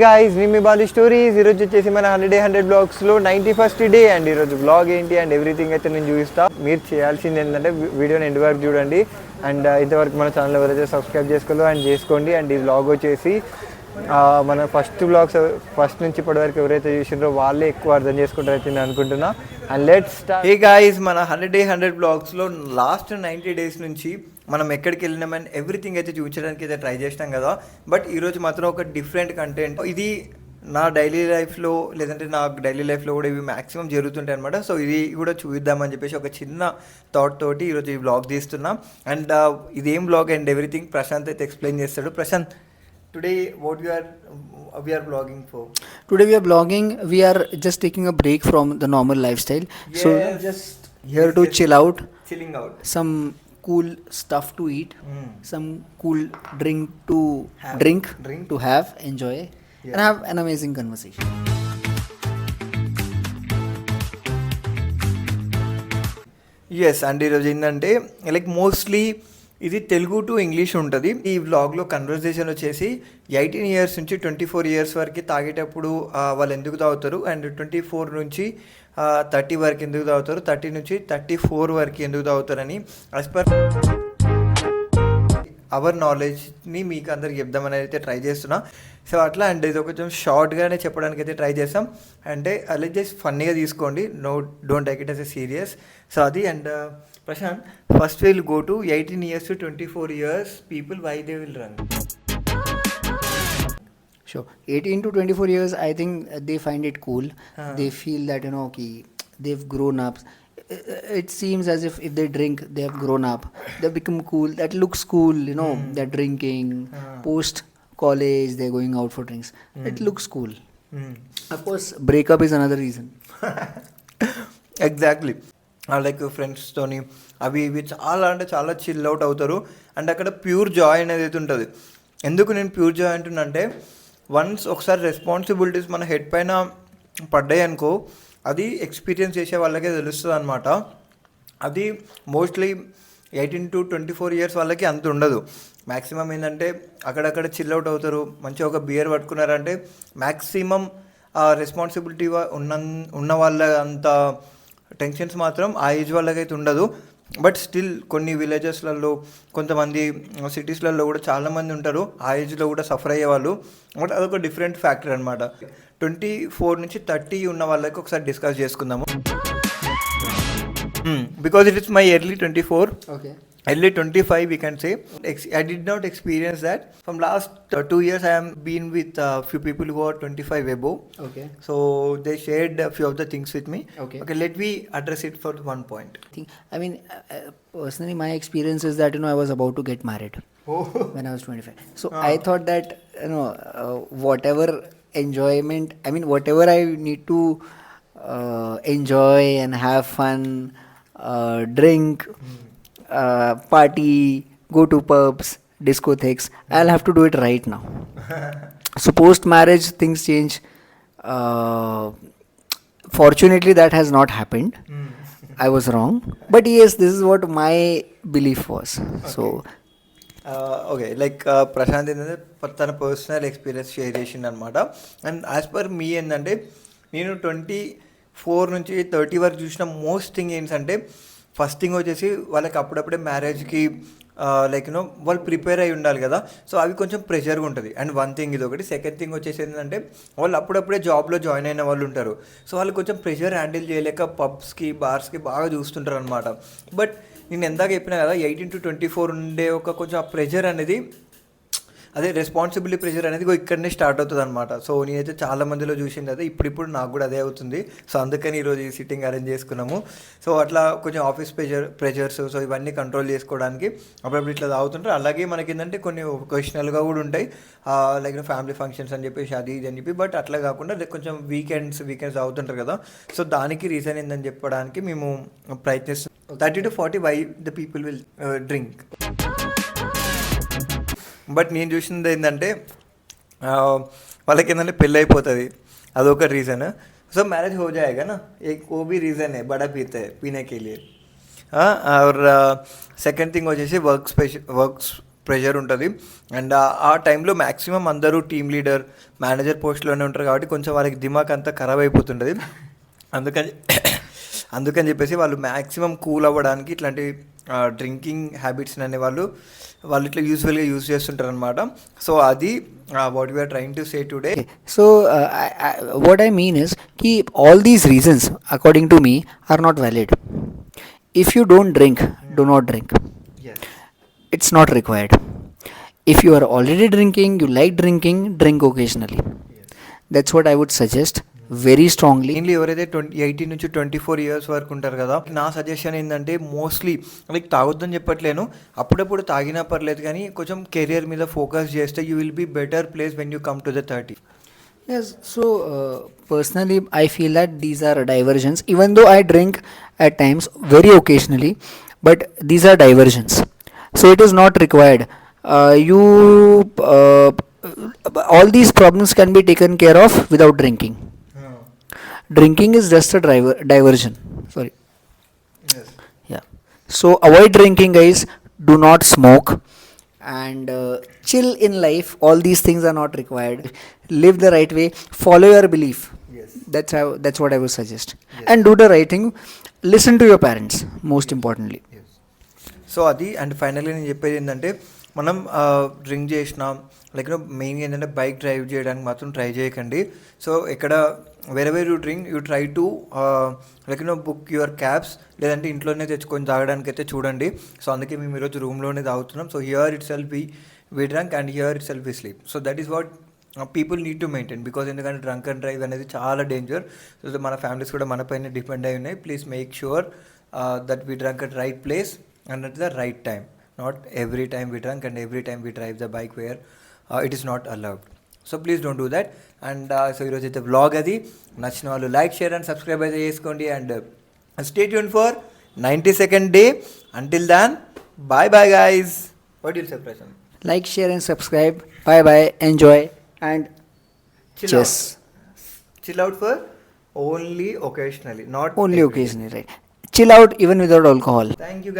Guys మీ Bali stories ఈరోజు వచ్చేసి మన హండ్రెడ్ హండ్రెడ్ బ్లాగ్స్లో నైన్టీ ఫస్ట్ డే అండ్ ఈరోజు బ్లాగ్ ఏంటి అండ్ ఎవ్రీథింగ్ అయితే నేను చూపిస్తా. మీరు చేయాల్సింది ఏంటంటే వీడియోని ఎండ్ వరకు చూడండి. అండ్ uh, ఇంతవరకు మన ఛానల్ ఎవరైతే సబ్స్క్రైబ్ చేసుకోలో అండ్ చేసుకోండి. అండ్ ఈ బ్లాగ్ వచ్చేసి మన ఫస్ట్ బ్లాగ్స్ ఫస్ట్ నుంచి ఇప్పటివరకు ఎవరైతే చూసినారో వాళ్ళే ఎక్కువ అర్థం చేసుకుంటారైతే నేను అనుకుంటున్నా. అండ్ లెట్స్ ఏ గాయస్ మన హండ్రెడ్ డే హండ్రెడ్ బ్లాగ్స్లో లాస్ట్ నైంటీ డేస్ నుంచి మనం ఎక్కడికి వెళ్ళినామని ఎవ్రీథింగ్ అయితే చూపించడానికి అయితే ట్రై చేసినాం కదా బట్ ఈరోజు మాత్రం ఒక డిఫరెంట్ కంటెంట్ ఇది నా డైలీ లైఫ్లో లేదంటే నా డైలీ లైఫ్లో కూడా ఇవి మ్యాక్సిమం జరుగుతుంటాయి అనమాట సో ఇది కూడా చూద్దామని చెప్పేసి ఒక చిన్న థాట్ తోటి ఈరోజు ఈ బ్లాగ్ తీస్తున్నాం అండ్ ఇదేం బ్లాగ్ అండ్ ఎవ్రీథింగ్ ప్రశాంత్ అయితే ఎక్స్ప్లెయిన్ చేస్తాడు Prashant today what you are we're blogging for Today we are blogging. We are just taking a break from the normal lifestyle. So Yes. just here to chill out. Chilling out Some cool stuff to eat. Mm. Some cool drink to Have. drink, Drink. to have, enjoy, Yeah. and have an amazing conversation. Yes and ఈరోజు ఏంటంటే like mostly ఇది Telugu to English ఉంటుంది. ఈ వ్లాగ్లో conversation వచ్చేసి eighteen years నుంచి twenty four years వరకు తాగేటప్పుడు వాళ్ళు ఎందుకు తాగుతారు? అండ్ ట్వంటీ ఫోర్ నుంచి థర్టీ వరకు ఎందుకు తాగుతారు? థర్టీ నుంచి థర్టీ ఫోర్ వరకు ఎందుకు తాగుతారని యాజ్ పర్ అవర్ నాలెడ్జ్ని మీకు అందరికి చెప్దామని అయితే ట్రై చేస్తున్నా సో అట్లా అండ్ ఇది కొంచెం షార్ట్గానే చెప్పడానికి అయితే ట్రై చేస్తాం అంటే అలా జస్ట్ ఫన్నీగా తీసుకోండి no don't take it as a serious so అది and Prashant first will go to eighteen years to twenty four years people why they will run Sure. 18 to 24 years, I think uh, they find it cool. Huh. They feel that, you know, ki they've grown up. Uh, It seems as if if they drink, they have grown up. They become cool. That looks cool, you know, they're drinking. Huh. Post college, they're going out for drinks. It looks cool. Hmm. Of course, breakup is another reason. Exactly like ఫ్రెండ్స్తోని అవి ఇవి చాలా అంటే చాలా chill out అవుతారు and అక్కడ pure joy అనేది అయితే ఉంటుంది ఎందుకు నేను ప్యూర్ జాయ్ అంటున్నా అంటే వన్స్ ఒకసారి రెస్పాన్సిబిలిటీస్ మన హెడ్ పైన పడ్డాయి అనుకో అది ఎక్స్పీరియన్స్ చేసే వాళ్ళకే తెలుస్తుంది అనమాట అది mostly eighteen to twenty four years వాళ్ళకి అంత ఉండదు. మ్యాక్సిమం ఏంటంటే అక్కడక్కడ చిల్ అవుట్ అవుతారు మంచిగా ఒక బియర్ పట్టుకున్నారంటే మ్యాక్సిమం రెస్పాన్సిబిలిటీ ఉన్న ఉన్న వాళ్ళ అంత టెన్షన్స్ మాత్రం ఆ ఏజ్ వాళ్ళకైతే ఉండదు. బట్ స్టిల్ కొన్ని విలేజెస్లలో కొంతమంది సిటీస్లలో కూడా చాలామంది ఉంటారు. ఆ ఏజ్లో కూడా సఫర్ అయ్యే వాళ్ళు. బట్ అదొక డిఫరెంట్ ఫ్యాక్టర్ అనమాట ట్వంటీ ఫోర్ నుంచి థర్టీ ఉన్న వాళ్ళకి ఒకసారి డిస్కస్ చేసుకుందాము. Because it is my early twenty four Okay. Early 25 we can say i did not experience that from last uh, two years i am been with a few people who are 25 above Okay. so they shared a few of the things with me Okay. okay let me address it for one point think, I mean, uh, uh, personally, my experience is that, you know, I was about to get married. oh when I was 25. So Ah. I thought that you know uh, whatever enjoyment, I mean whatever I need to uh, enjoy and have fun, uh, drink, uh, party go to pubs discotheques I will have to do it right now so post marriage things change fortunately that has not happened I was wrong but is this is what my belief was so okay like Prashant ఏంటంటే తన personal experience share చేసింది అనమాట and as per మీ ఏంటంటే నేను twenty four నుంచి thirty వరకు చూసిన most thing ఏంటంటే ఫస్ట్ థింగ్ వచ్చేసి వాళ్ళకి అప్పుడప్పుడే మ్యారేజ్కి లైక్ యూనో వాళ్ళు ప్రిపేర్ అయి ఉండాలి కదా. సో అవి కొంచెం ప్రెషర్గా ఉంటుంది. అండ్ వన్ థింగ్ ఇది ఒకటి. సెకండ్ థింగ్ వచ్చేసి ఏంటంటే వాళ్ళు అప్పుడప్పుడే జాబ్లో జాయిన్ అయిన వాళ్ళు ఉంటారు. సో వాళ్ళు కొంచెం ప్రెషర్ హ్యాండిల్ చేయలేక పబ్స్కి బార్స్కి బాగా చూస్తుంటారు అనమాట బట్ నేను ఎందాక చెప్పినా కదా ఎయిటీన్ టు ట్వంటీ ఫోర్ ఉండే ఒక కొంచెం ఆ ప్రెషర్ అనేది అదే రెస్పాన్సిబిలిటీ ప్రెషర్ అనేది ఇక్కడనే స్టార్ట్ అవుతుంది అనమాట సో నేనైతే చాలా మందిలో చూసింది అదే ఇప్పుడిప్పుడు నాకు కూడా అదే అవుతుంది. సో అందుకని ఈరోజు ఈ సిట్టింగ్ అరేంజ్ చేసుకున్నాము. సో అట్లా కొంచెం ఆఫీస్ ప్రెషర్ ప్రెషర్స్ సో ఇవన్నీ కంట్రోల్ చేసుకోవడానికి అప్పుడప్పుడు ఇట్లా తాగుతుంటారు. అలాగే మనకి ఏంటంటే కొన్ని ఒకేషనల్గా కూడా ఉంటాయి. లైక్ ఫ్యామిలీ ఫంక్షన్స్ అని చెప్పేసి అది ఇది అని చెప్పి బట్ అట్లా కాకుండా కొంచెం వీకెండ్స్ వీకెండ్స్ అవుతుంటారు కదా. సో దానికి రీజన్ ఏందని చెప్పడానికి మేము ప్రయత్నిస్తాం thirty to forty why the people will drink but నేను చూసింది ఏంటంటే ఆ, వాళ్ళకి ఏంటంటే పెళ్ళి అయిపోతుంది అదొక రీజన్ సో मैरिज हो जाएगा ना एक वो भी रीज़न है बड़ा पीते हैं पीने के लिए हाँ और सेकंड थिंग వచ్చేసి వర్క్ స్పెషల్ వర్క్స్ ప్రెషర్ ఉంటుంది అండ్ ఆ టైంలో మ్యాక్సిమం అందరూ టీమ్ లీడర్ మేనేజర్ పోస్ట్లోనే ఉంటారు కాబట్టి కొంచెం వాళ్ళకి దిమాగ్ అంతా ఖరాబ్ అయిపోతుంటుంది అందుకని అందుకని చెప్పేసి వాళ్ళు మ్యాక్సిమం కూల్ అవ్వడానికి ఇట్లాంటి డ్రింకింగ్ హ్యాబిట్స్ అనే వాళ్ళు వాళ్ళు ఇట్లా యూజువల్గా యూజ్ చేస్తుంటారు అనమాట సో అది what we're trying to say today so what I mean ఇస్కి all these reasons according to me are not valid if you don't drink do not drink it's not required if you are already drinking you like drinking drink occasionally that's what I would suggest very strongly ఇన్లీ ఎవరైతే twenty eighteen నుంచి twenty four years వరకు ఉంటారు కదా నా suggestion ఏంటంటే mostly like తాగొద్దని చెప్పట్లేను అప్పుడప్పుడు తాగినా పర్లేదు కానీ కొంచెం కెరియర్ మీద ఫోకస్ చేస్తే you will be better place when you come to the thirties so personally I feel that these are diversions even though I drink at times very occasionally but these are diversions so it is not required you all these problems can be taken care of without drinking Drinking is just a driver diversion. Sorry. Yeah. So avoid drinking, guys. Do not smoke. And uh, chill in life. All these things are not required. Live the right way. Follow your belief. Yes. That's how. That's what I would suggest. Yes. And do the right thing. Listen to your parents. Most importantly. So అది and finally నేను చెప్పేది ఏంటంటే మనం drink చేసిన like మెయిన్గా ఏంటంటే bike drive చేయడానికి మాత్రం ట్రై చేయకండి. సో ఎక్కడ వేరే వేరే you drink you try to like no book your cabs లేదంటే ఇంట్లోనే తెచ్చుకొని తాగడానికి అయితే చూడండి. సో అందుకే మేము ఈరోజు రూమ్లోనే తాగుతున్నాం. So here itself we we drunk and here itself be sleep. So that is what people need to maintain. Because ఎందుకంటే డ్రంక్ అండ్ డ్రైవ్ అనేది చాలా డేంజర్. సో మన ఫ్యామిలీస్ కూడా మన పైన డిపెండ్ అయి ఉన్నాయి. Please make sure that we drunk at right place and at the right time not every time we drunk and every time we drive the bike where it is not allowed so please don't do that and so ఈరోజు అయితే vlog అది నచ్చిన వాళ్ళు like share and subscribe అయితే చేసుకోండి and stay tuned for ninety second day until then bye bye guys what you'll separation Like, share, and subscribe. Bye bye. Enjoy. And Chill cheers. chill out for only occasionally not Only every day. occasionally, right? Chill out even without alcohol. thank you